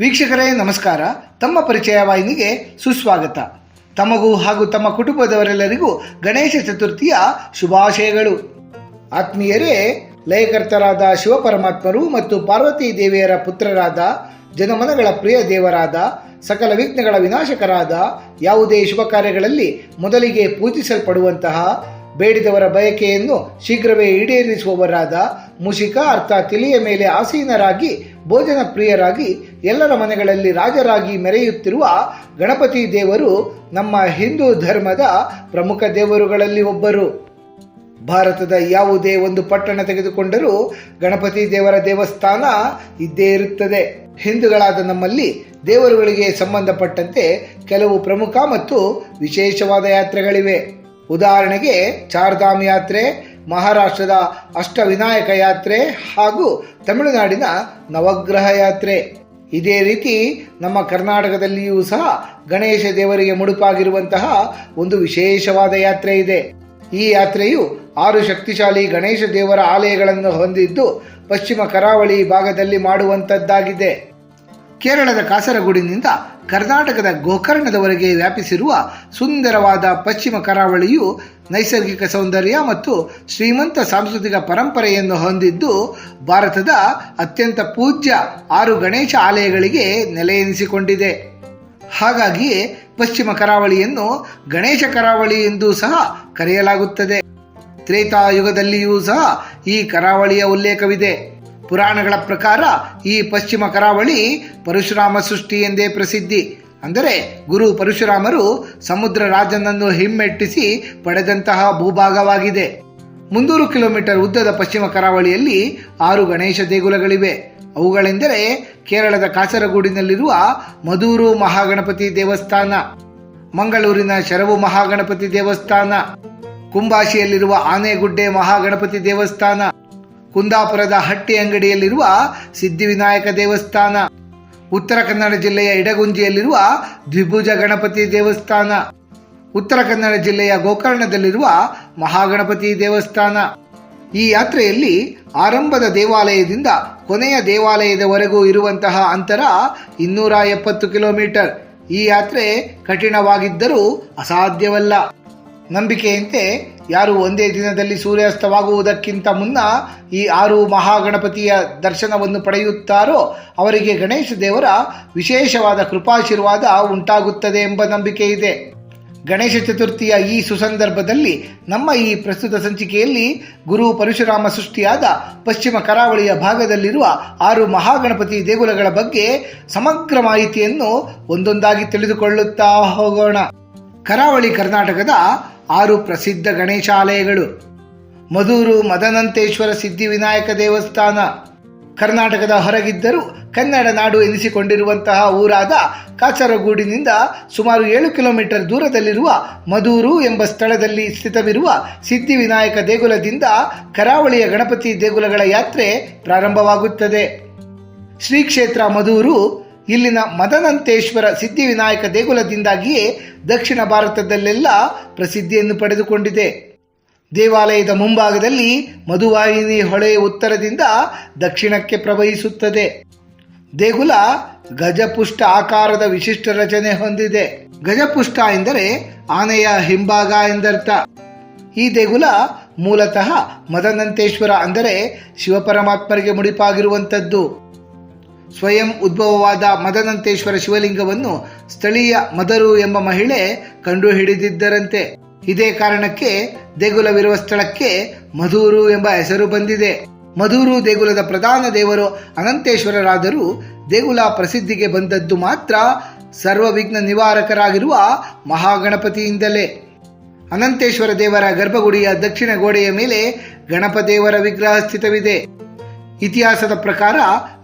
ವೀಕ್ಷಕರೇ, ನಮಸ್ಕಾರ. ತಮ್ಮ ಪರಿಚಯ ವಾಹಿನಿಗೆ ಸುಸ್ವಾಗತ. ತಮಗೂ ಹಾಗೂ ತಮ್ಮ ಕುಟುಂಬದವರೆಲ್ಲರಿಗೂ ಗಣೇಶ ಚತುರ್ಥಿಯ ಶುಭಾಶಯಗಳು. ಆತ್ಮೀಯರೇ, ಲಯಕರ್ತರಾದ ಶಿವಪರಮಾತ್ಮರು ಮತ್ತು ಪಾರ್ವತಿ ದೇವಿಯರ ಪುತ್ರರಾದ, ಜನಮನಗಳ ಪ್ರಿಯ ದೇವರಾದ, ಸಕಲ ವಿಘ್ನಗಳ ವಿನಾಶಕರಾದ ಯಾವುದೇ ಶುಭ ಕಾರ್ಯಗಳಲ್ಲಿ ಮೊದಲಿಗೆ ಪೂಜಿಸಲ್ಪಡುವಂತಹ ಬೇಡಿದವರ ಬಯಕೆಯನ್ನು ಶೀಘ್ರವೇ ಈಡೇರಿಸುವವರಾದ ಮುಷಿಕ ಅರ್ಥಾತ್ ತಿಳಿಯ ಮೇಲೆ ಆಸೀನರಾಗಿ, ಭೋಜನ ಪ್ರಿಯರಾಗಿ, ಎಲ್ಲರ ಮನೆಗಳಲ್ಲಿ ರಾಜರಾಗಿ ಮೆರೆಯುತ್ತಿರುವ ಗಣಪತಿ ದೇವರು ನಮ್ಮ ಹಿಂದೂ ಧರ್ಮದ ಪ್ರಮುಖ ದೇವರುಗಳಲ್ಲಿ ಒಬ್ಬರು. ಭಾರತದ ಯಾವುದೇ ಒಂದು ಪಟ್ಟಣ ತೆಗೆದುಕೊಂಡರೂ ಗಣಪತಿ ದೇವರ ದೇವಸ್ಥಾನ ಇದ್ದೇ ಇರುತ್ತದೆ. ಹಿಂದೂಗಳಾದ ನಮ್ಮಲ್ಲಿ ದೇವರುಗಳಿಗೆ ಸಂಬಂಧಪಟ್ಟಂತೆ ಕೆಲವು ಪ್ರಮುಖ ಮತ್ತು ವಿಶೇಷವಾದ ಯಾತ್ರೆಗಳಿವೆ. ಉದಾಹರಣೆಗೆ ಚಾರ್ಧಾಮ್ ಯಾತ್ರೆ, ಮಹಾರಾಷ್ಟ್ರದ ಅಷ್ಟವಿನಾಯಕ ಯಾತ್ರೆ ಹಾಗೂ ತಮಿಳುನಾಡಿನ ನವಗ್ರಹ ಯಾತ್ರೆ. ಇದೇ ರೀತಿ ನಮ್ಮ ಕರ್ನಾಟಕದಲ್ಲಿಯೂ ಸಹ ಗಣೇಶ ದೇವರಿಗೆ ಮುಡುಪಾಗಿರುವಂತಹ ಒಂದು ವಿಶೇಷವಾದ ಯಾತ್ರೆ ಇದೆ. ಈ ಯಾತ್ರೆಯು ಆರು ಶಕ್ತಿಶಾಲಿ ಗಣೇಶ ದೇವರ ಆಲಯಗಳನ್ನು ಹೊಂದಿದ್ದು ಪಶ್ಚಿಮ ಕರಾವಳಿ ಭಾಗದಲ್ಲಿ ಮಾಡುವಂತದ್ದಾಗಿದೆ. ಕೇರಳದ ಕಾಸರಗೋಡಿನಿಂದ ಕರ್ನಾಟಕದ ಗೋಕರ್ಣದವರೆಗೆ ವ್ಯಾಪಿಸಿರುವ ಸುಂದರವಾದ ಪಶ್ಚಿಮ ಕರಾವಳಿಯು ನೈಸರ್ಗಿಕ ಸೌಂದರ್ಯ ಮತ್ತು ಶ್ರೀಮಂತ ಸಾಂಸ್ಕೃತಿಕ ಪರಂಪರೆಯನ್ನು ಹೊಂದಿದ್ದು, ಭಾರತದ ಅತ್ಯಂತ ಪೂಜ್ಯ ಆರು ಗಣೇಶ ಆಲಯಗಳಿಗೆ ನೆಲೆಯೆನಿಸಿಕೊಂಡಿದೆ. ಹಾಗಾಗಿಯೇ ಪಶ್ಚಿಮ ಕರಾವಳಿಯನ್ನು ಗಣೇಶ ಕರಾವಳಿ ಎಂದು ಸಹ ಕರೆಯಲಾಗುತ್ತದೆ. ತ್ರೇತಾಯುಗದಲ್ಲಿಯೂ ಸಹ ಈ ಕರಾವಳಿಯ ಉಲ್ಲೇಖವಿದೆ. ಪುರಾಣಗಳ ಪ್ರಕಾರ ಈ ಪಶ್ಚಿಮ ಕರಾವಳಿ ಪರಶುರಾಮ ಸೃಷ್ಟಿ ಎಂದೇ ಪ್ರಸಿದ್ಧಿ. ಅಂದರೆ ಗುರು ಪರಶುರಾಮರು ಸಮುದ್ರ ರಾಜನನ್ನು ಹಿಮ್ಮೆಟ್ಟಿಸಿ ಪಡೆದಂತಹ ಭೂಭಾಗವಾಗಿದೆ. ಮುನ್ನೂರು ಕಿಲೋಮೀಟರ್ ಉದ್ದದ ಪಶ್ಚಿಮ ಕರಾವಳಿಯಲ್ಲಿ ಆರು ಗಣೇಶ ದೇಗುಲಗಳಿವೆ. ಅವುಗಳೆಂದರೆ ಕೇರಳದ ಕಾಸರಗೋಡಿನಲ್ಲಿರುವ ಮಧೂರು ಮಹಾಗಣಪತಿ ದೇವಸ್ಥಾನ, ಮಂಗಳೂರಿನ ಶರವು ಮಹಾಗಣಪತಿ ದೇವಸ್ಥಾನ, ಕುಂಬಾಶಿಯಲ್ಲಿರುವ ಆನೆಗುಡ್ಡೆ ಮಹಾಗಣಪತಿ ದೇವಸ್ಥಾನ ಕುಂದಾಪುರದ ಹಟ್ಟಿ ಅಂಗಡಿಯಲ್ಲಿರುವ ಸಿದ್ಧಿವಿನಾಯಕ ದೇವಸ್ಥಾನ. ಉತ್ತರ ಕನ್ನಡ ಜಿಲ್ಲೆಯ ಇಡಗುಂಜಿಯಲ್ಲಿರುವ ದ್ವಿಭುಜ ಗಣಪತಿ ದೇವಸ್ಥಾನ. ಉತ್ತರ ಕನ್ನಡ ಜಿಲ್ಲೆಯ ಗೋಕರ್ಣದಲ್ಲಿರುವ ಮಹಾಗಣಪತಿ ದೇವಸ್ಥಾನ. ಈ ಯಾತ್ರೆಯಲ್ಲಿ ಆರಂಭದ ದೇವಾಲಯದಿಂದ ಕೊನೆಯ ದೇವಾಲಯದವರೆಗೂ ಇರುವಂತಹ ಅಂತರ ಇನ್ನೂರ ಎಪ್ಪತ್ತು ಕಿಲೋಮೀಟರ್. ಈ ಯಾತ್ರೆ ಕಠಿಣವಾಗಿದ್ದರೂ ಅಸಾಧ್ಯವಲ್ಲ. ನಂಬಿಕೆಯಂತೆ ಯಾರು ಒಂದೇ ದಿನದಲ್ಲಿ ಸೂರ್ಯಾಸ್ತವಾಗುವುದಕ್ಕಿಂತ ಮುನ್ನ ಈ ಆರು ಮಹಾಗಣಪತಿಯ ದರ್ಶನವನ್ನು ಪಡೆಯುತ್ತಾರೋ ಅವರಿಗೆ ಗಣೇಶ ದೇವರ ವಿಶೇಷವಾದ ಕೃಪಾಶೀರ್ವಾದ ಉಂಟಾಗುತ್ತದೆ ಎಂಬ ನಂಬಿಕೆ ಇದೆ. ಗಣೇಶ ಚತುರ್ಥಿಯ ಈ ಸುಸಂದರ್ಭದಲ್ಲಿ ನಮ್ಮ ಈ ಪ್ರಸ್ತುತ ಸಂಚಿಕೆಯಲ್ಲಿ ಗುರು ಪರಶುರಾಮ ಸೃಷ್ಟಿಯಾದ ಪಶ್ಚಿಮ ಕರಾವಳಿಯ ಭಾಗದಲ್ಲಿರುವ ಆರು ಮಹಾಗಣಪತಿ ದೇಗುಲಗಳ ಬಗ್ಗೆ ಸಮಗ್ರ ಮಾಹಿತಿಯನ್ನು ಒಂದೊಂದಾಗಿ ತಿಳಿದುಕೊಳ್ಳುತ್ತಾ ಹೋಗೋಣ. ಕರಾವಳಿ ಕರ್ನಾಟಕದ ಆರು ಪ್ರಸಿದ್ಧ ಗಣೇಶಾಲಯಗಳು. ಮಧೂರು ಮದನಂತೇಶ್ವರ ಸಿದ್ಧಿವಿನಾಯಕ ದೇವಸ್ಥಾನ. ಕರ್ನಾಟಕದ ಹೊರಗಿದ್ದರೂ ಕನ್ನಡ ನಾಡು ಎನಿಸಿಕೊಂಡಿರುವಂತಹ ಊರಾದ ಕಾಸರಗೂಡಿನಿಂದ ಸುಮಾರು ಏಳು ಕಿಲೋಮೀಟರ್ ದೂರದಲ್ಲಿರುವ ಮಧೂರು ಎಂಬ ಸ್ಥಳದಲ್ಲಿ ಸ್ಥಿತವಿರುವ ಸಿದ್ಧಿವಿನಾಯಕ ದೇಗುಲದಿಂದ ಕರಾವಳಿಯ ಗಣಪತಿ ದೇಗುಲಗಳ ಯಾತ್ರೆ ಪ್ರಾರಂಭವಾಗುತ್ತದೆ. ಶ್ರೀ ಕ್ಷೇತ್ರ ಮಧೂರು ಇಲ್ಲಿನ ಮದನಂತೇಶ್ವರ ಸಿದ್ಧಿವಿನಾಯಕ ದೇಗುಲದಿಂದಾಗಿಯೇ ದಕ್ಷಿಣ ಭಾರತದಲ್ಲೆಲ್ಲ ಪ್ರಸಿದ್ಧಿಯನ್ನು ಪಡೆದುಕೊಂಡಿದೆ. ದೇವಾಲಯದ ಮುಂಭಾಗದಲ್ಲಿ ಮಧುವಾಹಿನಿ ಹೊಳೆ ಉತ್ತರದಿಂದ ದಕ್ಷಿಣಕ್ಕೆ ಪ್ರವಹಿಸುತ್ತದೆ. ದೇಗುಲ ಗಜಪುಷ್ಟ ಆಕಾರದ ವಿಶಿಷ್ಟ ರಚನೆ ಹೊಂದಿದೆ. ಗಜಪುಷ್ಟ ಎಂದರೆ ಆನೆಯ ಹಿಂಭಾಗ ಎಂದರ್ಥ. ಈ ದೇಗುಲ ಮೂಲತಃ ಮದನಂತೇಶ್ವರ ಅಂದರೆ ಶಿವಪರಮಾತ್ಮರಿಗೆ ಮುಡಿಪಾಗಿರುವಂಥದ್ದು. ಸ್ವಯಂ ಉದ್ಭವವಾದ ಮದನಂತೇಶ್ವರ ಶಿವಲಿಂಗವನ್ನು ಸ್ಥಳೀಯ ಮದರು ಎಂಬ ಮಹಿಳೆ ಕಂಡುಹಿಡಿದಿದ್ದರಂತೆ. ಇದೇ ಕಾರಣಕ್ಕೆ ದೇಗುಲವಿರುವ ಸ್ಥಳಕ್ಕೆ ಮಧೂರು ಎಂಬ ಹೆಸರು ಬಂದಿದೆ. ಮಧೂರು ದೇಗುಲದ ಪ್ರಧಾನ ದೇವರು ಅನಂತೇಶ್ವರರಾದರೂ ದೇಗುಲ ಪ್ರಸಿದ್ಧಿಗೆ ಬಂದದ್ದು ಮಾತ್ರ ಸರ್ವವಿಘ್ನ ನಿವಾರಕರಾಗಿರುವ ಮಹಾಗಣಪತಿಯಿಂದಲೇ. ಅನಂತೇಶ್ವರ ದೇವರ ಗರ್ಭಗುಡಿಯ ದಕ್ಷಿಣ ಗೋಡೆಯ ಮೇಲೆ ಗಣಪದೇವರ ವಿಗ್ರಹ ಸ್ಥಿತವಿದೆ. ಇತಿಹಾಸದ ಪ್ರಕಾರ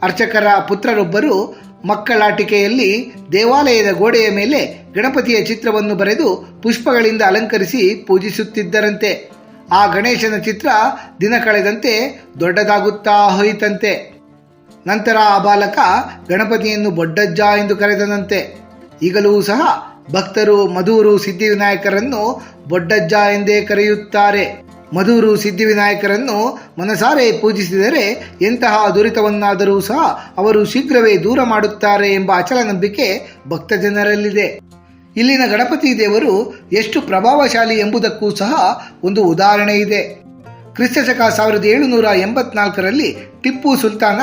ಅರ್ಚಕರ ಪುತ್ರರೊಬ್ಬರು ಮಕ್ಕಳಾಟಿಕೆಯಲ್ಲಿ ದೇವಾಲಯದ ಗೋಡೆಯ ಮೇಲೆ ಗಣಪತಿಯ ಚಿತ್ರವನ್ನು ಬರೆದು ಪುಷ್ಪಗಳಿಂದ ಅಲಂಕರಿಸಿ ಪೂಜಿಸುತ್ತಿದ್ದರಂತೆ. ಆ ಗಣೇಶನ ಚಿತ್ರ ದಿನ ಕಳೆದಂತೆ ದೊಡ್ಡದಾಗುತ್ತಾ ಹೋಯಿತಂತೆ. ನಂತರ ಆ ಬಾಲಕ ಗಣಪತಿಯನ್ನು ಬೊಡ್ಡಜ್ಜ ಎಂದು ಕರೆದನಂತೆ. ಈಗಲೂ ಸಹ ಭಕ್ತರು ಮಧೂರು ಸಿದ್ಧಿವಿನಾಯಕರನ್ನು ಬೊಡ್ಡಜ್ಜ ಎಂದೇ ಕರೆಯುತ್ತಾರೆ. ಮಧುರು ಸಿದ್ಧಿವಿನಾಯಕರನ್ನು ಮನಸಾರೆ ಪೂಜಿಸಿದರೆ ಎಂತಹ ದುರಿತವನ್ನಾದರೂ ಸಹ ಅವರು ಶೀಘ್ರವೇ ದೂರ ಮಾಡುತ್ತಾರೆ ಎಂಬ ಅಚಲ ನಂಬಿಕೆ ಭಕ್ತ ಜನರಲ್ಲಿದೆ ಇಲ್ಲಿನ ಗಣಪತಿ ದೇವರು ಎಷ್ಟು ಪ್ರಭಾವಶಾಲಿ ಎಂಬುದಕ್ಕೂ ಸಹ ಒಂದು ಉದಾಹರಣೆ ಇದೆ. ಕ್ರಿಸ್ತಶಕ ಸಾವಿರದ ಏಳುನೂರ ಎಂಬತ್ನಾಲ್ಕರಲ್ಲಿ ಟಿಪ್ಪು ಸುಲ್ತಾನ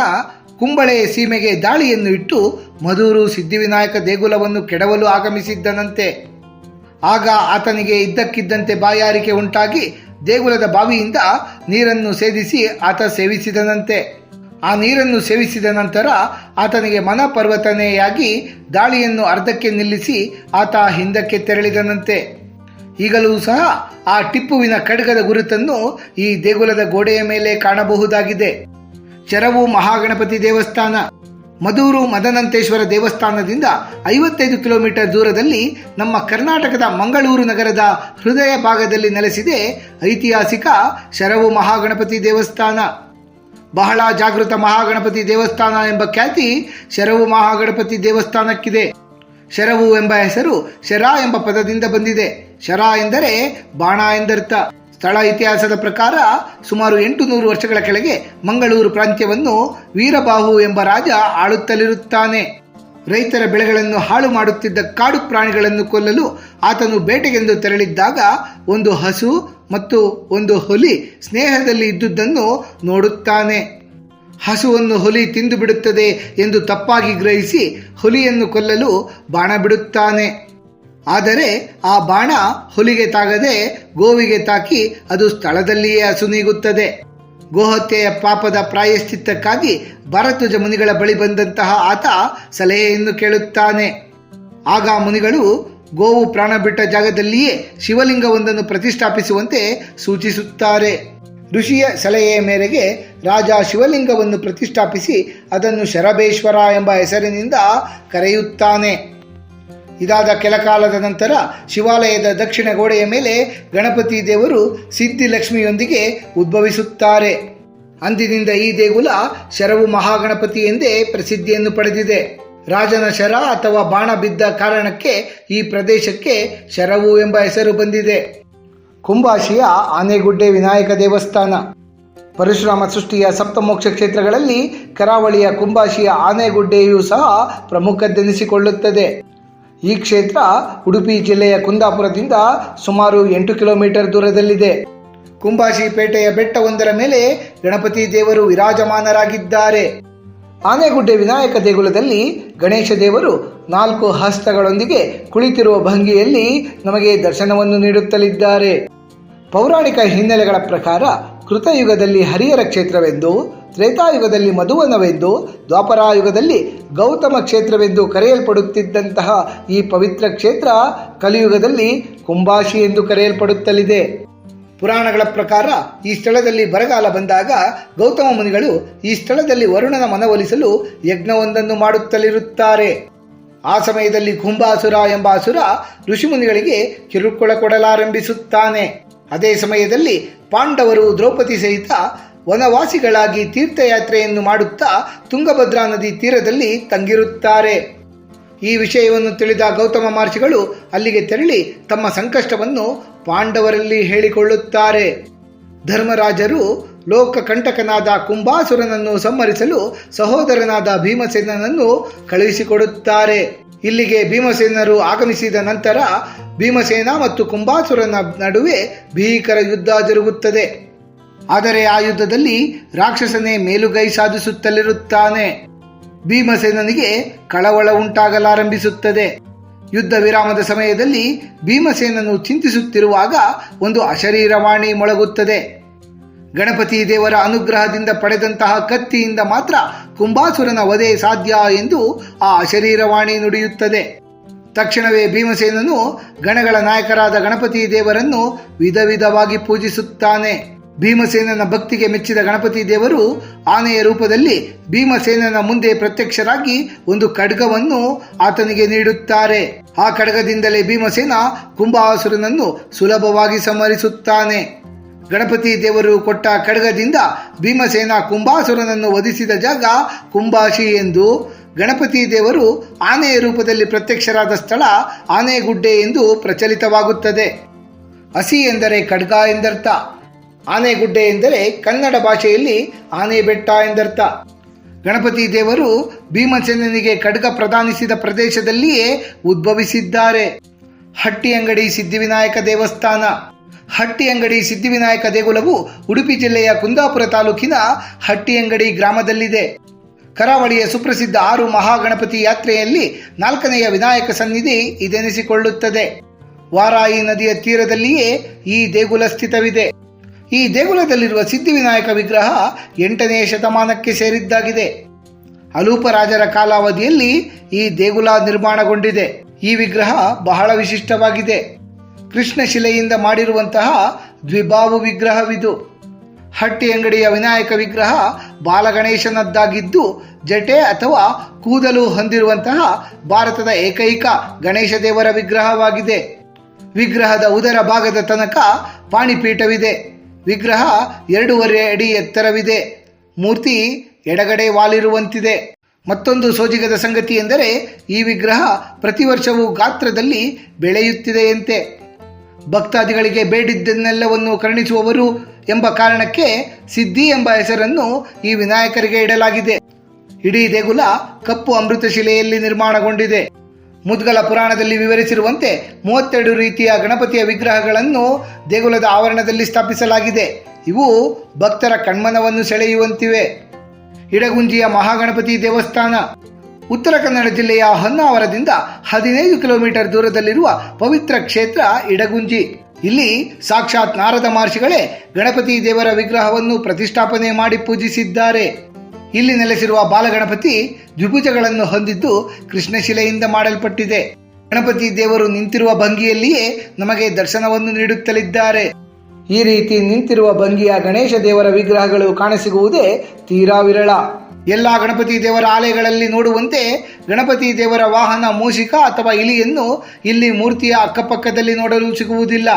ಕುಂಬಳೆ ಸೀಮೆಗೆ ದಾಳಿಯನ್ನು ಇಟ್ಟು ಮಧೂರು ಸಿದ್ಧಿವಿನಾಯಕ ದೇಗುಲವನ್ನು ಕೆಡವಲು ಆಗಮಿಸಿದ್ದನಂತೆ. ಆಗ ಆತನಿಗೆ ಇದ್ದಕ್ಕಿದ್ದಂತೆ ಬಾಯಾರಿಕೆ ಉಂಟಾಗಿ ದೇಗುಲದ ಬಾವಿಯಿಂದ ನೀರನ್ನು ಸೇದಿಸಿ ಆತ ಸೇವಿಸಿದನಂತೆ. ಆ ನೀರನ್ನು ಸೇವಿಸಿದ ನಂತರ ಆತನಿಗೆ ಮನಪರ್ವತನೆಯಾಗಿ ದಾಳಿಯನ್ನು ಅರ್ಧಕ್ಕೆ ನಿಲ್ಲಿಸಿ ಆತ ಹಿಂದಕ್ಕೆ ತೆರಳಿದನಂತೆ. ಈಗಲೂ ಸಹ ಆ ಟಿಪ್ಪುವಿನ ಖಡ್ಗದ ಗುರುತನ್ನು ಈ ದೇಗುಲದ ಗೋಡೆಯ ಮೇಲೆ ಕಾಣಬಹುದಾಗಿದೆ. ಚರವು ಮಹಾಗಣಪತಿ ದೇವಸ್ಥಾನ. ಮದೂರು ಮದನಂತೇಶ್ವರ ದೇವಸ್ಥಾನದಿಂದ ಐವತ್ತೈದು ಕಿಲೋಮೀಟರ್ ದೂರದಲ್ಲಿ ನಮ್ಮ ಕರ್ನಾಟಕದ ಮಂಗಳೂರು ನಗರದ ಹೃದಯ ಭಾಗದಲ್ಲಿ ನೆಲೆಸಿದೆ ಐತಿಹಾಸಿಕ ಶರವು ಮಹಾಗಣಪತಿ ದೇವಸ್ಥಾನ. ಬಹಳ ಜಾಗೃತ ಮಹಾಗಣಪತಿ ದೇವಸ್ಥಾನ ಎಂಬ ಖ್ಯಾತಿ ಶರವು ಮಹಾಗಣಪತಿ ದೇವಸ್ಥಾನಕ್ಕಿದೆ. ಶರವು ಎಂಬ ಹೆಸರು ಶರ ಎಂಬ ಪದದಿಂದ ಬಂದಿದೆ. ಶರ ಎಂದರೆ ಬಾಣ ಎಂದರ್ಥ. ಸ್ಥಳ ಇತಿಹಾಸದ ಪ್ರಕಾರ ಸುಮಾರು ಎಂಟು ನೂರು ವರ್ಷಗಳ ಕೆಳಗೆ ಮಂಗಳೂರು ಪ್ರಾಂತ್ಯವನ್ನು ವೀರಬಾಹು ಎಂಬ ರಾಜ ಆಳುತ್ತಲಿರುತ್ತಾನೆ. ರೈತರ ಬೆಳೆಗಳನ್ನು ಹಾಳು ಮಾಡುತ್ತಿದ್ದ ಕಾಡು ಪ್ರಾಣಿಗಳನ್ನು ಕೊಲ್ಲಲು ಆತನು ಬೇಟೆಗೆಂದು ತೆರಳಿದ್ದಾಗ ಒಂದು ಹಸು ಮತ್ತು ಒಂದು ಹುಲಿ ಸ್ನೇಹದಲ್ಲಿ ಇದ್ದುದನ್ನು ನೋಡುತ್ತಾನೆ. ಹಸುವನ್ನು ಹುಲಿ ತಿಂದು ಬಿಡುತ್ತದೆ ಎಂದು ತಪ್ಪಾಗಿ ಗ್ರಹಿಸಿ ಹುಲಿಯನ್ನು ಕೊಲ್ಲಲು ಬಾಣ ಬಿಡುತ್ತಾನೆ. ಆದರೆ ಆ ಬಾಣ ಹುಲಿಗೆ ತಾಗದೆ ಗೋವಿಗೆ ತಾಕಿ ಅದು ಸ್ಥಳದಲ್ಲಿಯೇ ಅಸುನೀಗುತ್ತದೆ ಗೋಹತ್ಯೆಯ ಪಾಪದ ಪ್ರಾಯಶ್ಚಿತ್ತಕ್ಕಾಗಿ ಭರತುಜ ಮುನಿಗಳ ಬಳಿ ಬಂದಂತಹ ಆತ ಸಲಹೆಯನ್ನು ಕೇಳುತ್ತಾನೆ. ಆಗ ಮುನಿಗಳು ಗೋವು ಪ್ರಾಣ ಬಿಟ್ಟ ಜಾಗದಲ್ಲಿಯೇ ಶಿವಲಿಂಗವೊಂದನ್ನು ಪ್ರತಿಷ್ಠಾಪಿಸುವಂತೆ ಸೂಚಿಸುತ್ತಾರೆ. ಋಷಿಯ ಸಲಹೆಯ ಮೇರೆಗೆ ರಾಜ ಶಿವಲಿಂಗವನ್ನು ಪ್ರತಿಷ್ಠಾಪಿಸಿ ಅದನ್ನು ಶರಬೇಶ್ವರ ಎಂಬ ಹೆಸರಿನಿಂದ ಕರೆಯುತ್ತಾನೆ. ಇದಾದ ಕೆಲ ಕಾಲದ ನಂತರ ಶಿವಾಲಯದ ದಕ್ಷಿಣ ಗೋಡೆಯ ಮೇಲೆ ಗಣಪತಿ ದೇವರು ಸಿದ್ಧಿ ಲಕ್ಷ್ಮಿಯೊಂದಿಗೆ ಉದ್ಭವಿಸುತ್ತಾರೆ. ಅಂದಿನಿಂದ ಈ ದೇಗುಲ ಶರವು ಮಹಾಗಣಪತಿ ಎಂದೇ ಪ್ರಸಿದ್ಧಿಯನ್ನು ಪಡೆದಿದೆ. ರಾಜನ ಶರ ಅಥವಾ ಬಾಣ ಬಿದ್ದ ಕಾರಣಕ್ಕೆ ಈ ಪ್ರದೇಶಕ್ಕೆ ಶರವು ಎಂಬ ಹೆಸರು ಬಂದಿದೆ. ಕುಂಭಾಶಿಯ ಆನೆಗುಡ್ಡೆ ವಿನಾಯಕ ದೇವಸ್ಥಾನ. ಪರಶುರಾಮ ಸೃಷ್ಟಿಯ ಸಪ್ತಮೋಕ್ಷ ಕ್ಷೇತ್ರಗಳಲ್ಲಿ ಕರಾವಳಿಯ ಕುಂಭಾಶಿಯ ಆನೆಗುಡ್ಡೆಯೂ ಸಹ ಪ್ರಮುಖದ್ದೆನಿಸಿಕೊಳ್ಳುತ್ತದೆ ಈ ಕ್ಷೇತ್ರ ಉಡುಪಿ ಜಿಲ್ಲೆಯ ಕುಂದಾಪುರದಿಂದ ಸುಮಾರು ಎಂಟು ಕಿಲೋಮೀಟರ್ ದೂರದಲ್ಲಿದೆ. ಕುಂಬಾಶಿ ಪೇಟೆಯ ಬೆಟ್ಟವೊಂದರ ಮೇಲೆ ಗಣಪತಿ ದೇವರು ವಿರಾಜಮಾನರಾಗಿದ್ದಾರೆ. ಆನೆಗುಡ್ಡೆ ವಿನಾಯಕ ದೇಗುಲದಲ್ಲಿ ಗಣೇಶ ದೇವರು ನಾಲ್ಕು ಹಸ್ತಗಳೊಂದಿಗೆ ಕುಳಿತಿರುವ ಭಂಗಿಯಲ್ಲಿ ನಮಗೆ ದರ್ಶನವನ್ನು ನೀಡುತ್ತಲಿದ್ದಾರೆ. ಪೌರಾಣಿಕ ಹಿನ್ನೆಲೆಗಳ ಪ್ರಕಾರ ಕೃತಯುಗದಲ್ಲಿ ಹರಿಹರ ಕ್ಷೇತ್ರವೆಂದು, ತ್ರೇತಾಯುಗದಲ್ಲಿ ಮಧುವನವೆಂದು, ದ್ವಾಪರಾಯುಗದಲ್ಲಿ ಗೌತಮ ಕ್ಷೇತ್ರವೆಂದು ಕರೆಯಲ್ಪಡುತ್ತಿದ್ದಂತಹ ಈ ಪವಿತ್ರ ಕ್ಷೇತ್ರ ಕಲಿಯುಗದಲ್ಲಿ ಕುಂಬಾಶಿ ಎಂದು ಕರೆಯಲ್ಪಡುತ್ತಲಿದೆ. ಪುರಾಣಗಳ ಪ್ರಕಾರ ಈ ಸ್ಥಳದಲ್ಲಿ ಬರಗಾಲ ಬಂದಾಗ ಗೌತಮ ಮುನಿಗಳು ಈ ಸ್ಥಳದಲ್ಲಿ ವರುಣನ ಮನವೊಲಿಸಲು ಯಜ್ಞವೊಂದನ್ನು ಮಾಡುತ್ತಲಿರುತ್ತಾರೆ. ಆ ಸಮಯದಲ್ಲಿ ಕುಂಭಾಸುರ ಎಂಬ ಅಸುರ ಋಷಿಮುನಿಗಳಿಗೆ ಕಿರುಕುಳ ಕೊಡಲಾರಂಭಿಸುತ್ತಾನೆ. ಅದೇ ಸಮಯದಲ್ಲಿ ಪಾಂಡವರು ದ್ರೌಪದಿ ಸಹಿತ ವನವಾಸಿಗಳಾಗಿ ತೀರ್ಥಯಾತ್ರೆಯನ್ನು ಮಾಡುತ್ತಾ ತುಂಗಭದ್ರಾ ನದಿ ತೀರದಲ್ಲಿ ತಂಗಿರುತ್ತಾರೆ. ಈ ವಿಷಯವನ್ನು ತಿಳಿದ ಗೌತಮ ಮಹರ್ಷಿಗಳು ಅಲ್ಲಿಗೆ ತೆರಳಿ ತಮ್ಮ ಸಂಕಷ್ಟವನ್ನು ಪಾಂಡವರಲ್ಲಿ ಹೇಳಿಕೊಳ್ಳುತ್ತಾರೆ. ಧರ್ಮರಾಜರು ಲೋಕಕಂಟಕನಾದ ಕುಂಭಾಸುರನನ್ನು ಸಂಹರಿಸಲು ಸಹೋದರನಾದ ಭೀಮಸೇನನನ್ನು ಕಳುಹಿಸಿಕೊಡುತ್ತಾರೆ. ಇಲ್ಲಿಗೆ ಭೀಮಸೇನರು ಆಗಮಿಸಿದ ನಂತರ ಭೀಮಸೇನ ಮತ್ತು ಕುಂಭಾಸುರನ ನಡುವೆ ಭೀಕರ ಯುದ್ಧ ಜರುಗುತ್ತದೆ. ಆದರೆ ಆ ಯುದ್ಧದಲ್ಲಿ ರಾಕ್ಷಸನೇ ಮೇಲುಗೈ ಸಾಧಿಸುತ್ತಲಿರುತ್ತಾನೆ. ಭೀಮಸೇನನಿಗೆ ಕಳವಳ ಉಂಟಾಗಲಾರಂಭಿಸುತ್ತದೆ. ಯುದ್ಧ ವಿರಾಮದ ಸಮಯದಲ್ಲಿ ಭೀಮಸೇನನು ಚಿಂತಿಸುತ್ತಿರುವಾಗ ಒಂದು ಅಶರೀರವಾಣಿ ಮೊಳಗುತ್ತದೆ. ಗಣಪತಿ ದೇವರ ಅನುಗ್ರಹದಿಂದ ಪಡೆದಂತಹ ಕತ್ತಿಯಿಂದ ಮಾತ್ರ ಕುಂಭಾಸುರನ ವಧೆ ಸಾಧ್ಯ ಎಂದು ಆ ಅಶರೀರವಾಣಿ ನುಡಿಯುತ್ತದೆ. ತಕ್ಷಣವೇ ಭೀಮಸೇನನು ಗಣಗಳ ನಾಯಕರಾದ ಗಣಪತಿ ದೇವರನ್ನು ವಿಧ ವಿಧವಾಗಿ ಪೂಜಿಸುತ್ತಾನೆ. ಭೀಮಸೇನನ ಭಕ್ತಿಗೆ ಮೆಚ್ಚಿದ ಗಣಪತಿ ದೇವರು ಆನೆಯ ರೂಪದಲ್ಲಿ ಭೀಮಸೇನನ ಮುಂದೆ ಪ್ರತ್ಯಕ್ಷರಾಗಿ ಒಂದು ಖಡ್ಗವನ್ನು ಆತನಿಗೆ ನೀಡುತ್ತಾರೆ. ಆ ಖಡ್ಗದಿಂದಲೇ ಭೀಮಸೇನ ಕುಂಭಾಸುರನನ್ನು ಸುಲಭವಾಗಿ ಸಂಹರಿಸುತ್ತಾನೆ. ಗಣಪತಿ ದೇವರು ಕೊಟ್ಟ ಖಡ್ಗದಿಂದ ಭೀಮಸೇನ ಕುಂಭಾಸುರನನ್ನು ವಧಿಸಿದ ಜಾಗ ಕುಂಭಾಶಿ ಎಂದು ಗಣಪತಿ ದೇವರು ಆನೆಯ ರೂಪದಲ್ಲಿ ಪ್ರತ್ಯಕ್ಷರಾದ ಸ್ಥಳ ಆನೆಗುಡ್ಡೆ ಎಂದು ಪ್ರಚಲಿತವಾಗುತ್ತದೆ. ಹಸಿ ಎಂದರೆ ಖಡ್ಗ ಎಂದರ್ಥ. ಆನೆಗುಡ್ಡೆ ಎಂದರೆ ಕನ್ನಡ ಭಾಷೆಯಲ್ಲಿ ಆನೆ ಬೆಟ್ಟ ಎಂದರ್ಥ. ಗಣಪತಿ ದೇವರು ಭೀಮಸೇನನಿಗೆ ಖಡ್ಗ ಪ್ರದಾನಿಸಿದ ಪ್ರದೇಶದಲ್ಲಿಯೇ ಉದ್ಭವಿಸಿದ್ದಾರೆ. ಹಟ್ಟಿ ಅಂಗಡಿ ಸಿದ್ಧಿವಿನಾಯಕ ದೇವಸ್ಥಾನ. ಹಟ್ಟಿ ಅಂಗಡಿ ಸಿದ್ಧಿವಿನಾಯಕ ದೇಗುಲವು ಉಡುಪಿ ಜಿಲ್ಲೆಯ ಕುಂದಾಪುರ ತಾಲೂಕಿನ ಹಟ್ಟಿಯಂಗಡಿ ಗ್ರಾಮದಲ್ಲಿದೆ. ಕರಾವಳಿಯ ಸುಪ್ರಸಿದ್ಧ ಆರು ಮಹಾಗಣಪತಿ ಯಾತ್ರೆಯಲ್ಲಿ ನಾಲ್ಕನೆಯ ವಿನಾಯಕ ಸನ್ನಿಧಿ ಇದೆನಿಸಿಕೊಳ್ಳುತ್ತದೆ. ವಾರಾಯಿ ನದಿಯ ತೀರದಲ್ಲಿಯೇ ಈ ದೇಗುಲ ಸ್ಥಿತವಿದೆ. ಈ ದೇಗುಲದಲ್ಲಿರುವ ಸಿದ್ಧಿವಿನಾಯಕ ವಿಗ್ರಹ ಎಂಟನೆಯ ಶತಮಾನಕ್ಕೆ ಸೇರಿದ್ದಾಗಿದೆ. ಅಲೂಪರಾಜರ ಕಾಲಾವಧಿಯಲ್ಲಿ ಈ ದೇಗುಲ ನಿರ್ಮಾಣಗೊಂಡಿದೆ. ಈ ವಿಗ್ರಹ ಬಹಳ ವಿಶಿಷ್ಟವಾಗಿದೆ. ಕೃಷ್ಣ ಶಿಲೆಯಿಂದ ಮಾಡಿರುವಂತಹ ದ್ವಿಬಾವು ವಿಗ್ರಹವಿದು. ಹಟ್ಟಿ ಅಂಗಡಿಯ ವಿನಾಯಕ ವಿಗ್ರಹ ಬಾಲಗಣೇಶನದ್ದಾಗಿದ್ದು, ಜಟೆ ಅಥವಾ ಕೂದಲು ಹೊಂದಿರುವಂತಹ ಭಾರತದ ಏಕೈಕ ಗಣೇಶ ದೇವರ ವಿಗ್ರಹವಾಗಿದೆ. ವಿಗ್ರಹದ ಉದರ ಭಾಗದ ತನಕ ಪಾಣಿಪೀಠವಿದೆ. ವಿಗ್ರಹ ಎರಡೂವರೆ ಅಡಿ ಎತ್ತರವಿದೆ. ಮೂರ್ತಿ ಎಡಗಡೆ ವಾಲಿರುವಂತಿದೆ. ಮತ್ತೊಂದು ಸೋಜಿಗದ ಸಂಗತಿ ಎಂದರೆ, ಈ ವಿಗ್ರಹ ಪ್ರತಿ ವರ್ಷವೂ ಗಾತ್ರದಲ್ಲಿ ಬೆಳೆಯುತ್ತಿದೆಯಂತೆ. ಭಕ್ತಾದಿಗಳಿಗೆ ಬೇಡಿದ್ದನ್ನೆಲ್ಲವನ್ನು ಕರುಣಿಸುವವರು ಎಂಬ ಕಾರಣಕ್ಕೆ ಸಿದ್ಧಿ ಎಂಬ ಹೆಸರನ್ನು ಈ ವಿನಾಯಕರಿಗೆ ಇಡಲಾಗಿದೆ. ಇಡೀ ದೇಗುಲ ಕಪ್ಪು ಅಮೃತ ಶಿಲೆಯಲ್ಲಿ ನಿರ್ಮಾಣಗೊಂಡಿದೆ. ಮುದ್ಗಲ ಪುರಾಣದಲ್ಲಿ ವಿವರಿಸಿರುವಂತೆ ಮೂವತ್ತೆರಡು ರೀತಿಯ ಗಣಪತಿಯ ವಿಗ್ರಹಗಳನ್ನು ದೇಗುಲದ ಆವರಣದಲ್ಲಿ ಸ್ಥಾಪಿಸಲಾಗಿದೆ. ಇವು ಭಕ್ತರ ಕಣ್ಮನವನ್ನು ಸೆಳೆಯುವಂತಿವೆ. ಇಡಗುಂಜಿಯ ಮಹಾಗಣಪತಿ ದೇವಸ್ಥಾನ. ಉತ್ತರ ಕನ್ನಡ ಜಿಲ್ಲೆಯ ಹೊನ್ನಾವರದಿಂದ ಹದಿನೈದು ಕಿಲೋಮೀಟರ್ ದೂರದಲ್ಲಿರುವ ಪವಿತ್ರ ಕ್ಷೇತ್ರ ಇಡಗುಂಜಿ. ಇಲ್ಲಿ ಸಾಕ್ಷಾತ್ ನಾರದ ಮಹರ್ಷಿಗಳೇ ಗಣಪತಿ ದೇವರ ವಿಗ್ರಹವನ್ನು ಪ್ರತಿಷ್ಠಾಪನೆ ಮಾಡಿ ಪೂಜಿಸಿದ್ದಾರೆ. ಇಲ್ಲಿ ನೆಲೆಸಿರುವ ಬಾಲಗಣಪತಿ ದ್ವಿಭುಜಗಳನ್ನು ಹೊಂದಿದ್ದು ಕೃಷ್ಣಶಿಲೆಯಿಂದ ಮಾಡಲ್ಪಟ್ಟಿದೆ. ಗಣಪತಿ ದೇವರು ನಿಂತಿರುವ ಭಂಗಿಯಲ್ಲಿಯೇ ನಮಗೆ ದರ್ಶನವನ್ನು ನೀಡುತ್ತಲಿದ್ದಾರೆ. ಈ ರೀತಿ ನಿಂತಿರುವ ಭಂಗಿಯ ಗಣೇಶ ದೇವರ ವಿಗ್ರಹಗಳು ಕಾಣಸಿಗುವುದೇ ತೀರಾ ವಿರಳ. ಎಲ್ಲ ಗಣಪತಿ ದೇವರ ಆಲಯಗಳಲ್ಲಿ ನೋಡುವಂತೆ ಗಣಪತಿ ದೇವರ ವಾಹನ, ಮೂಷಿಕ ಅಥವಾ ಇಲಿಯನ್ನು ಇಲ್ಲಿ ಮೂರ್ತಿಯ ಅಕ್ಕಪಕ್ಕದಲ್ಲಿ ನೋಡಲು ಸಿಗುವುದಿಲ್ಲ.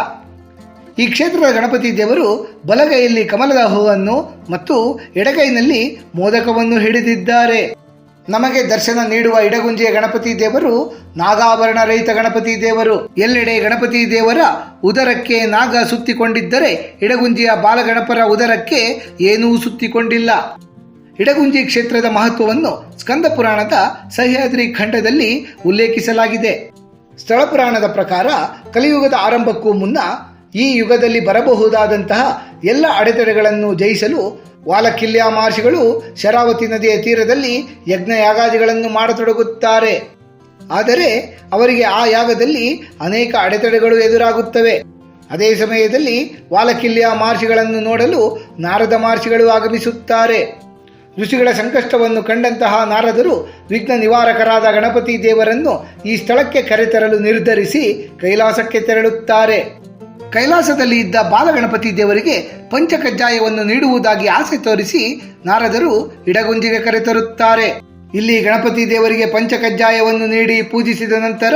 ಈ ಕ್ಷೇತ್ರದ ಗಣಪತಿ ದೇವರು ಬಲಗೈಯಲ್ಲಿ ಕಮಲದ ಹೂವನ್ನು ಮತ್ತು ಎಡಗೈನಲ್ಲಿ ಮೋದಕವನ್ನು ಹಿಡಿದಿದ್ದಾರೆ. ನಮಗೆ ದರ್ಶನ ನೀಡುವ ಇಡಗುಂಜಿಯ ಗಣಪತಿ ದೇವರು ನಾಗಾಭರಣ ರಹಿತ ಗಣಪತಿ ದೇವರು. ಎಲ್ಲೆಡೆ ಗಣಪತಿ ದೇವರ ಉದರಕ್ಕೆ ನಾಗ ಸುತ್ತಿಕೊಂಡಿದ್ದರೆ ಇಡಗುಂಜಿಯ ಬಾಲಗಣಪರ ಉದರಕ್ಕೆ ಏನೂ ಸುತ್ತಿಕೊಂಡಿಲ್ಲ. ಇಡಗುಂಜಿ ಕ್ಷೇತ್ರದ ಮಹತ್ವವನ್ನು ಸ್ಕಂದ ಪುರಾಣದ ಸಹ್ಯಾದ್ರಿ ಖಂಡದಲ್ಲಿ ಉಲ್ಲೇಖಿಸಲಾಗಿದೆ. ಸ್ಥಳ ಪುರಾಣದ ಪ್ರಕಾರ ಕಲಿಯುಗದ ಆರಂಭಕ್ಕೂ ಮುನ್ನ ಈ ಯುಗದಲ್ಲಿ ಬರಬಹುದಾದಂತಹ ಎಲ್ಲ ಅಡೆತಡೆಗಳನ್ನು ಜಯಿಸಲು ವಾಲಕಿಲ್ಯ ಮಹರ್ಷಿಗಳು ಶರಾವತಿ ನದಿಯ ತೀರದಲ್ಲಿ ಯಜ್ಞ ಯಾಗಾದಿಗಳನ್ನು ಮಾಡತೊಡಗುತ್ತಾರೆ. ಆದರೆ ಅವರಿಗೆ ಆ ಯಾಗದಲ್ಲಿ ಅನೇಕ ಅಡೆತಡೆಗಳು ಎದುರಾಗುತ್ತವೆ. ಅದೇ ಸಮಯದಲ್ಲಿ ವಾಲಕಿಲ್ಯ ಮಹರ್ಷಿಗಳನ್ನು ನೋಡಲು ನಾರದ ಮಹರ್ಷಿಗಳು ಆಗಮಿಸುತ್ತಾರೆ. ಋಷಿಗಳ ಸಂಕಷ್ಟವನ್ನು ಕಂಡಂತಹ ನಾರದರು ವಿಘ್ನ ನಿವಾರಕರಾದ ಗಣಪತಿ ದೇವರನ್ನು ಈ ಸ್ಥಳಕ್ಕೆ ಕರೆತರಲು ನಿರ್ಧರಿಸಿ ಕೈಲಾಸಕ್ಕೆ ತೆರಳುತ್ತಾರೆ. ಕೈಲಾಸದಲ್ಲಿ ಇದ್ದ ಬಾಲಗಣಪತಿ ದೇವರಿಗೆ ಪಂಚಕಜ್ಜಾಯವನ್ನು ನೀಡುವುದಾಗಿ ಆಸೆ ತೋರಿಸಿ ನಾರದರು ಇಡಗುಂಜಿಗೆ ಕರೆತರುತ್ತಾರೆ. ಇಲ್ಲಿ ಗಣಪತಿ ದೇವರಿಗೆ ಪಂಚಕಜ್ಜಾಯವನ್ನು ನೀಡಿ ಪೂಜಿಸಿದ ನಂತರ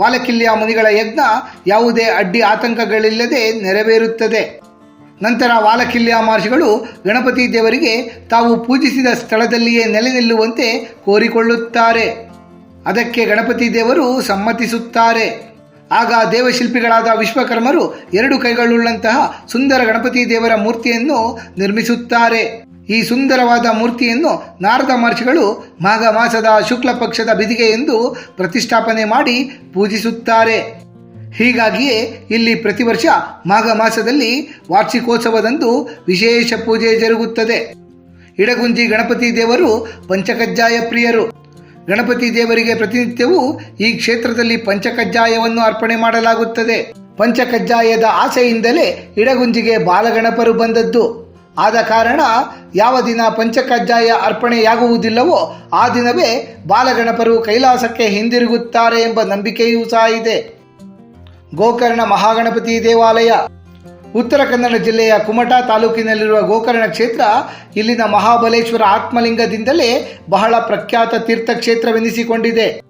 ವಾಲಕಿಲ್ಯ ಮುನಿಗಳ ಯಜ್ಞ ಯಾವುದೇ ಅಡ್ಡಿ ಆತಂಕಗಳಿಲ್ಲದೆ ನೆರವೇರುತ್ತದೆ. ನಂತರ ವಾಲಕಿಲ್ಯ ಮಹರ್ಷಿಗಳು ಗಣಪತಿ ದೇವರಿಗೆ ತಾವು ಪೂಜಿಸಿದ ಸ್ಥಳದಲ್ಲಿಯೇ ನೆಲೆ ನಿಲ್ಲುವಂತೆ ಕೋರಿಕೊಳ್ಳುತ್ತಾರೆ. ಅದಕ್ಕೆ ಗಣಪತಿ ದೇವರು ಸಮ್ಮತಿಸುತ್ತಾರೆ. ಆಗ ದೇವಶಿಲ್ಪಿಗಳಾದ ವಿಶ್ವಕರ್ಮರು ಎರಡು ಕೈಗಳುಳ್ಳಂತಹ ಸುಂದರ ಗಣಪತಿ ದೇವರ ಮೂರ್ತಿಯನ್ನು ನಿರ್ಮಿಸುತ್ತಾರೆ. ಈ ಸುಂದರವಾದ ಮೂರ್ತಿಯನ್ನು ನಾರದ ಮಹರ್ಷಿಗಳು ಮಾಘ ಮಾಸದ ಶುಕ್ಲ ಪಕ್ಷದ ಬಿದಿಗೆ ಎಂದು ಪ್ರತಿಷ್ಠಾಪನೆ ಮಾಡಿ ಪೂಜಿಸುತ್ತಾರೆ. ಹೀಗಾಗಿಯೇ ಇಲ್ಲಿ ಪ್ರತಿ ವರ್ಷ ಮಾಘ ಮಾಸದಲ್ಲಿ ವಾರ್ಷಿಕೋತ್ಸವದಂದು ವಿಶೇಷ ಪೂಜೆ ಜರುಗುತ್ತದೆ. ಇಡಗುಂಜಿ ಗಣಪತಿ ದೇವರು ಪಂಚಕಜ್ಜಾಯ ಪ್ರಿಯರು. ಗಣಪತಿ ದೇವರಿಗೆ ಪ್ರತಿನಿತ್ಯವೂ ಈ ಕ್ಷೇತ್ರದಲ್ಲಿ ಪಂಚಕಜ್ಜಾಯವನ್ನು ಅರ್ಪಣೆ ಮಾಡಲಾಗುತ್ತದೆ. ಪಂಚಕಜ್ಜಾಯದ ಆಸೆಯಿಂದಲೇ ಇಡಗುಂಜಿಗೆ ಬಾಲಗಣಪರು ಬಂದದ್ದು. ಆದ ಕಾರಣ ಯಾವ ದಿನ ಪಂಚಕಜ್ಜಾಯ ಅರ್ಪಣೆಯಾಗುವುದಿಲ್ಲವೋ ಆ ದಿನವೇ ಬಾಲಗಣಪರು ಕೈಲಾಸಕ್ಕೆ ಹಿಂದಿರುಗುತ್ತಾರೆ ಎಂಬ ನಂಬಿಕೆಯೂ ಸಹ ಇದೆ. ಗೋಕರ್ಣ ಮಹಾಗಣಪತಿ ದೇವಾಲಯ. ಉತ್ತರ ಕನ್ನಡ ಜಿಲ್ಲೆಯ ಕುಮಟಾ ತಾಲೂಕಿನಲ್ಲಿರುವ ಗೋಕರ್ಣ ಕ್ಷೇತ್ರ ಇಲ್ಲಿನ ಮಹಾಬಲೇಶ್ವರ ಆತ್ಮಲಿಂಗದಿಂದಲೇ ಬಹಳ ಪ್ರಖ್ಯಾತ ತೀರ್ಥಕ್ಷೇತ್ರವೆನಿಸಿಕೊಂಡಿದೆ.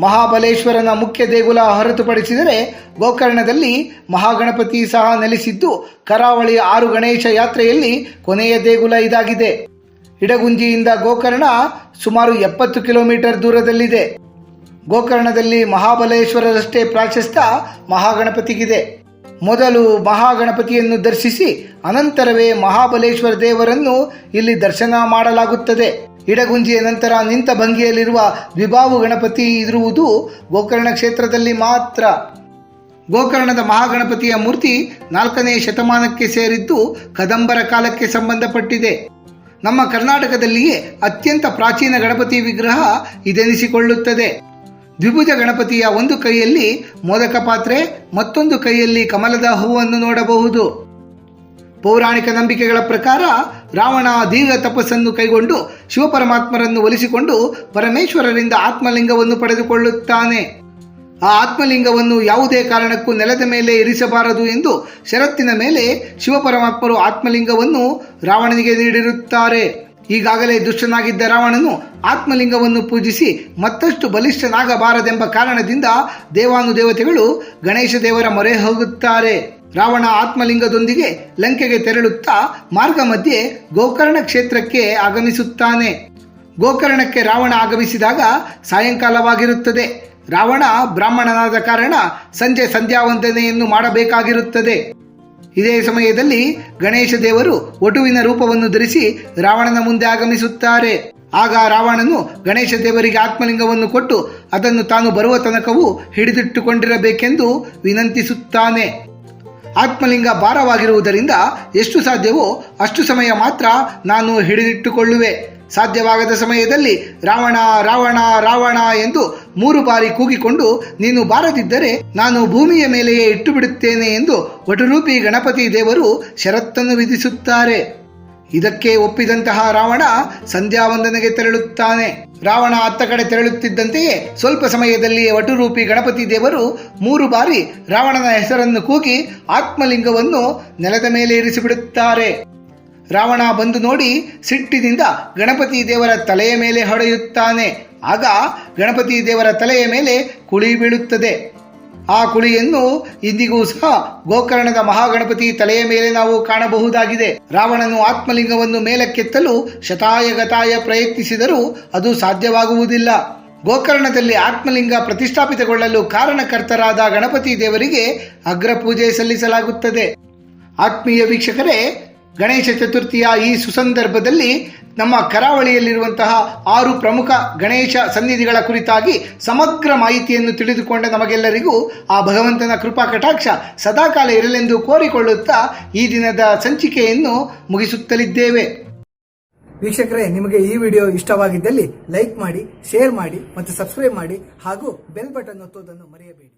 ಮಹಾಬಲೇಶ್ವರನ ಮುಖ್ಯ ದೇಗುಲ ಹೊರತುಪಡಿಸಿದರೆ ಗೋಕರ್ಣದಲ್ಲಿ ಮಹಾಗಣಪತಿ ಸಹ ನೆಲೆಸಿದ್ದು ಕರಾವಳಿ ಆರು ಗಣೇಶ ಯಾತ್ರೆಯಲ್ಲಿ ಕೊನೆಯ ದೇಗುಲ ಇದಾಗಿದೆ. ಇಡಗುಂಜಿಯಿಂದ ಗೋಕರ್ಣ ಸುಮಾರು ಎಪ್ಪತ್ತು ಕಿಲೋಮೀಟರ್ ದೂರದಲ್ಲಿದೆ. ಗೋಕರ್ಣದಲ್ಲಿ ಮಹಾಬಲೇಶ್ವರರಷ್ಟೇ ಪ್ರಾಶಸ್ತ್ಯ ಮಹಾಗಣಪತಿಗಿದೆ. ಮೊದಲು ಮಹಾಗಣಪತಿಯನ್ನು ದರ್ಶಿಸಿ ಅನಂತರವೇ ಮಹಾಬಲೇಶ್ವರ ದೇವರನ್ನು ಇಲ್ಲಿ ದರ್ಶನ ಮಾಡಲಾಗುತ್ತದೆ. ಇಡಗುಂಜಿಯ ನಂತರ ನಿಂತ ಭಂಗಿಯಲ್ಲಿರುವ ವಿಭಾವು ಗಣಪತಿ ಇರುವುದು ಗೋಕರ್ಣ ಕ್ಷೇತ್ರದಲ್ಲಿ ಮಾತ್ರ. ಗೋಕರ್ಣದ ಮಹಾಗಣಪತಿಯ ಮೂರ್ತಿ ನಾಲ್ಕನೇ ಶತಮಾನಕ್ಕೆ ಸೇರಿದ್ದು ಕದಂಬರ ಕಾಲಕ್ಕೆ ಸಂಬಂಧಪಟ್ಟಿದೆ. ನಮ್ಮ ಕರ್ನಾಟಕದಲ್ಲಿಯೇ ಅತ್ಯಂತ ಪ್ರಾಚೀನ ಗಣಪತಿ ವಿಗ್ರಹ ಇದೆನಿಸಿಕೊಳ್ಳುತ್ತದೆ. ದ್ವಿಭುಜ ಗಣಪತಿಯ ಒಂದು ಕೈಯಲ್ಲಿ ಮೋದಕ ಪಾತ್ರೆ, ಮತ್ತೊಂದು ಕೈಯಲ್ಲಿ ಕಮಲದ ಹೂವನ್ನು ನೋಡಬಹುದು. ಪೌರಾಣಿಕ ನಂಬಿಕೆಗಳ ಪ್ರಕಾರ ರಾವಣ ದೀರ್ಘ ತಪಸ್ಸನ್ನು ಕೈಗೊಂಡು ಶಿವಪರಮಾತ್ಮರನ್ನು ಒಲಿಸಿಕೊಂಡು ಪರಮೇಶ್ವರರಿಂದ ಆತ್ಮಲಿಂಗವನ್ನು ಪಡೆದುಕೊಳ್ಳುತ್ತಾನೆ. ಆ ಆತ್ಮಲಿಂಗವನ್ನು ಯಾವುದೇ ಕಾರಣಕ್ಕೂ ನೆಲದ ಮೇಲೆ ಇರಿಸಬಾರದು ಎಂದು ಷರತ್ತಿನ ಮೇಲೆ ಶಿವಪರಮಾತ್ಮರು ಆತ್ಮಲಿಂಗವನ್ನು ರಾವಣನಿಗೆ ನೀಡಿರುತ್ತಾರೆ. ಈಗಾಗಲೇ ದುಷ್ಟನಾಗಿದ್ದ ರಾವಣನು ಆತ್ಮಲಿಂಗವನ್ನು ಪೂಜಿಸಿ ಮತ್ತಷ್ಟು ಬಲಿಷ್ಠನಾಗಬಾರದೆಂಬ ಕಾರಣದಿಂದ ದೇವಾನುದೇವತೆಗಳು ಗಣೇಶ ದೇವರ ಮೊರೆ ಹೋಗುತ್ತಾರೆ. ರಾವಣ ಆತ್ಮಲಿಂಗದೊಂದಿಗೆ ಲಂಕೆಗೆ ತೆರಳುತ್ತಾ ಮಾರ್ಗ ಮಧ್ಯೆ ಗೋಕರ್ಣ ಕ್ಷೇತ್ರಕ್ಕೆ ಆಗಮಿಸುತ್ತಾನೆ. ಗೋಕರ್ಣಕ್ಕೆ ರಾವಣ ಆಗಮಿಸಿದಾಗ ಸಾಯಂಕಾಲವಾಗಿರುತ್ತದೆ. ರಾವಣ ಬ್ರಾಹ್ಮಣನಾದ ಕಾರಣ ಸಂಜೆ ಸಂಧ್ಯಾ ವಂದನೆಯನ್ನು ಮಾಡಬೇಕಾಗಿರುತ್ತದೆ. ಇದೇ ಸಮಯದಲ್ಲಿ ಗಣೇಶ ದೇವರು ವಟುವಿನ ರೂಪವನ್ನು ಧರಿಸಿ ರಾವಣನ ಮುಂದೆ ಆಗಮಿಸುತ್ತಾರೆ. ಆಗ ರಾವಣನು ಗಣೇಶ ದೇವರಿಗೆ ಆತ್ಮಲಿಂಗವನ್ನು ಕೊಟ್ಟು ಅದನ್ನು ತಾನು ಬರುವ ತನಕವೂ ಹಿಡಿದಿಟ್ಟುಕೊಂಡಿರಬೇಕೆಂದು ವಿನಂತಿಸುತ್ತಾನೆ. ಆತ್ಮಲಿಂಗ ಭಾರವಾಗಿರುವುದರಿಂದ ಎಷ್ಟು ಸಾಧ್ಯವೋ ಅಷ್ಟು ಸಮಯ ಮಾತ್ರ ನಾನು ಹಿಡಿದಿಟ್ಟುಕೊಳ್ಳುವೆ. ಸಾಧ್ಯವಾಗದ ಸಮಯದಲ್ಲಿ ರಾವಣ ರಾವಣ ರಾವಣ ಎಂದು ಮೂರು ಬಾರಿ ಕೂಗಿಕೊಂಡು, ನೀನು ಬಾರದಿದ್ದರೆ ನಾನು ಭೂಮಿಯ ಮೇಲೆಯೇ ಇಟ್ಟು ಬಿಡುತ್ತೇನೆ ಎಂದು ವಟುರೂಪಿ ಗಣಪತಿ ದೇವರು ಷರತ್ತನ್ನು ವಿಧಿಸುತ್ತಾರೆ. ಇದಕ್ಕೆ ಒಪ್ಪಿದಂತಹ ರಾವಣ ಸಂಧ್ಯಾ ವಂದನೆಗೆ ತೆರಳುತ್ತಾನೆ. ರಾವಣ ಅತ್ತ ಕಡೆ ತೆರಳುತ್ತಿದ್ದಂತೆಯೇ ಸ್ವಲ್ಪ ಸಮಯದಲ್ಲಿಯೇ ವಟುರೂಪಿ ಗಣಪತಿ ದೇವರು ಮೂರು ಬಾರಿ ರಾವಣನ ಹೆಸರನ್ನು ಕೂಗಿ ಆತ್ಮಲಿಂಗವನ್ನು ನೆಲದ ಮೇಲೆ ಇರಿಸಿಬಿಡುತ್ತಾರೆ. ರಾವಣ ಬಂದು ನೋಡಿ ಸಿಟ್ಟಿನಿಂದ ಗಣಪತಿ ದೇವರ ತಲೆಯ ಮೇಲೆ ಹೊಡೆಯುತ್ತಾನೆ. ಆಗ ಗಣಪತಿ ದೇವರ ತಲೆಯ ಮೇಲೆ ಕುಳಿ ಬೀಳುತ್ತದೆ. ಆ ಕುಳಿಯನ್ನು ಇಂದಿಗೂ ಸಹ ಗೋಕರ್ಣದ ಮಹಾಗಣಪತಿ ತಲೆಯ ಮೇಲೆ ನಾವು ಕಾಣಬಹುದಾಗಿದೆ. ರಾವಣನು ಆತ್ಮಲಿಂಗವನ್ನು ಮೇಲಕ್ಕೆತ್ತಲು ಶತಾಯಗತಾಯ ಪ್ರಯತ್ನಿಸಿದರೂ ಅದು ಸಾಧ್ಯವಾಗುವುದಿಲ್ಲ. ಗೋಕರ್ಣದಲ್ಲಿ ಆತ್ಮಲಿಂಗ ಪ್ರತಿಷ್ಠಾಪಿತಗೊಳ್ಳಲು ಕಾರಣಕರ್ತರಾದ ಗಣಪತಿ ದೇವರಿಗೆ ಅಗ್ರಪೂಜೆ ಸಲ್ಲಿಸಲಾಗುತ್ತದೆ. ಆತ್ಮೀಯ ವೀಕ್ಷಕರೇ ಗಣೇಶ ಚತುರ್ಥಿಯ ಈ ಸುಸಂದರ್ಭದಲ್ಲಿ ನಮ್ಮ ಕರಾವಳಿಯಲ್ಲಿರುವಂತಹ ಆರು ಪ್ರಮುಖ ಗಣೇಶ ಸನ್ನಿಧಿಗಳ ಕುರಿತಾಗಿ ಸಮಗ್ರ ಮಾಹಿತಿಯನ್ನು ತಿಳಿದುಕೊಂಡ ನಮಗೆಲ್ಲರಿಗೂ ಆ ಭಗವಂತನ ಕೃಪಾ ಕಟಾಕ್ಷ ಸದಾಕಾಲ ಇರಲೆಂದು ಕೋರಿಕೊಳ್ಳುತ್ತಾ ಈ ದಿನದ ಸಂಚಿಕೆಯನ್ನು ಮುಗಿಸುತ್ತಲಿದ್ದೇವೆ. ವೀಕ್ಷಕರೇ, ನಿಮಗೆ ಈ ವಿಡಿಯೋ ಇಷ್ಟವಾಗಿದ್ದಲ್ಲಿ ಲೈಕ್ ಮಾಡಿ, ಶೇರ್ ಮಾಡಿ ಮತ್ತು ಸಬ್ಸ್ಕ್ರೈಬ್ ಮಾಡಿ ಹಾಗೂ ಬೆಲ್ ಬಟನ್ ಒತ್ತುವುದನ್ನು ಮರೆಯಬೇಡಿ.